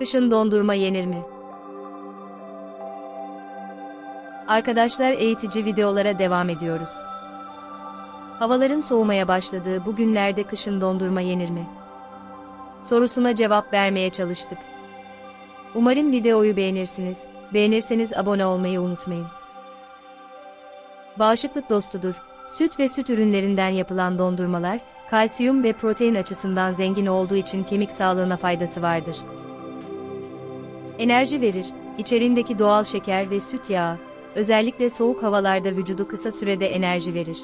Kışın dondurma yenir mi? Arkadaşlar eğitici videolara devam ediyoruz. Havaların soğumaya başladığı bu günlerde kışın dondurma yenir mi? Sorusuna cevap vermeye çalıştık. Umarım videoyu beğenirsiniz. Beğenirseniz abone olmayı unutmayın. Bağışıklık dostudur. Süt ve süt ürünlerinden yapılan dondurmalar, kalsiyum ve protein açısından zengin olduğu için kemik sağlığına faydası vardır. Enerji verir. İçerindeki doğal şeker ve süt yağı, özellikle soğuk havalarda vücudu kısa sürede enerji verir.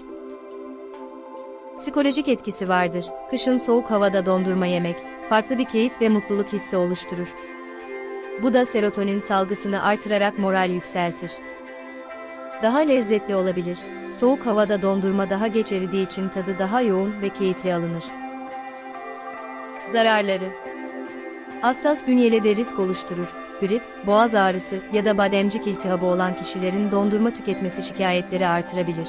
Psikolojik etkisi vardır. Kışın soğuk havada dondurma yemek, farklı bir keyif ve mutluluk hissi oluşturur. Bu da serotonin salgısını artırarak moral yükseltir. Daha lezzetli olabilir. Soğuk havada dondurma daha geç eridiği için tadı daha yoğun ve keyifli alınır. Zararları Hassas bünyelede risk oluşturur. Grip, boğaz ağrısı ya da bademcik iltihabı olan kişilerin dondurma tüketmesi şikayetleri artırabilir.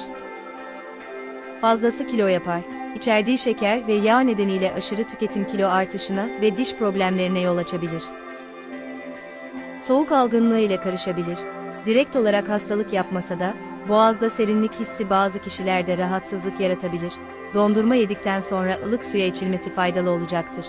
Fazlası kilo yapar. İçerdiği şeker ve yağ nedeniyle aşırı tüketim kilo artışına ve diş problemlerine yol açabilir. Soğuk algınlığı ile karışabilir. Direkt olarak hastalık yapmasa da, boğazda serinlik hissi bazı kişilerde rahatsızlık yaratabilir. Dondurma yedikten sonra ılık suya içilmesi faydalı olacaktır.